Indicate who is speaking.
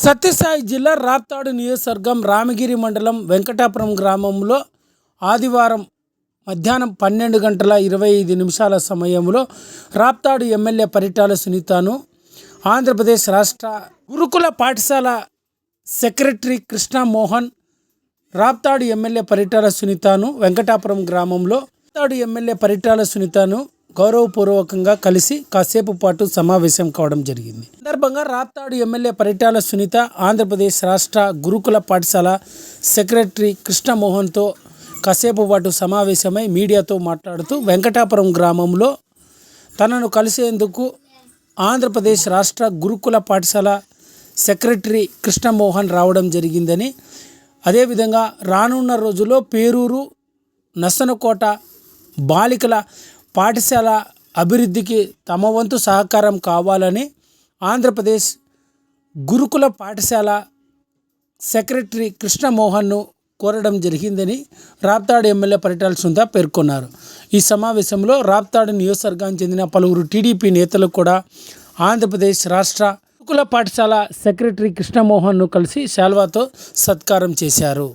Speaker 1: సత్యసాయి జిల్లా రాప్తాడు నియోజకవర్గం రామగిరి మండలం వెంకటాపురం గ్రామంలో ఆదివారం మధ్యాహ్నం పన్నెండు గంటల ఇరవై ఐదు నిమిషాల సమయంలో రాప్తాడు ఎమ్మెల్యే పరిటాల సునీతను ఆంధ్రప్రదేశ్ రాష్ట్ర గురుకుల పాఠశాల సెక్రటరీ కృష్ణమోహన్ రాప్తాడు ఎమ్మెల్యే పరిటాల సునీతను వెంకటాపురం గ్రామంలో రాప్తాడు ఎమ్మెల్యే పరిటాల సునీతను గౌరవపూర్వకంగా కలిసి కాసేపు పాటు సమావేశం కావడం జరిగింది. సందర్భంగా రాప్తాడు ఎమ్మెల్యే పరిటాల సునీత ఆంధ్రప్రదేశ్ రాష్ట్ర గురుకుల పాఠశాల సెక్రటరీ కృష్ణమోహన్తో కాసేపు పాటు సమావేశమై మీడియాతో మాట్లాడుతూ వెంకటాపురం గ్రామంలో తనను కలిసేందుకు ఆంధ్రప్రదేశ్ రాష్ట్ర గురుకుల పాఠశాల సెక్రటరీ కృష్ణమోహన్ రావడం జరిగిందని అదేవిధంగా రానున్న రోజుల్లో పేరూరు నసనకోట బాలికల పాఠశాల అభివృద్ధికి తమ వంతు సహకారం కావాలని ఆంధ్రప్రదేశ్ గురుకుల పాఠశాల సెక్రటరీ కృష్ణమోహన్ను కోరడం జరిగిందని రాప్తాడు ఎమ్మెల్యే పరిటాల సుంద పేర్కొన్నారు. ఈ సమావేశంలో రాప్తాడు నియోజకవర్గానికి చెందిన పలువురు టీడీపీ నేతలు కూడా ఆంధ్రప్రదేశ్ రాష్ట్ర గురుకుల పాఠశాల సెక్రటరీ కృష్ణమోహన్ను కలిసి శాల్వాతో సత్కారం చేశారు.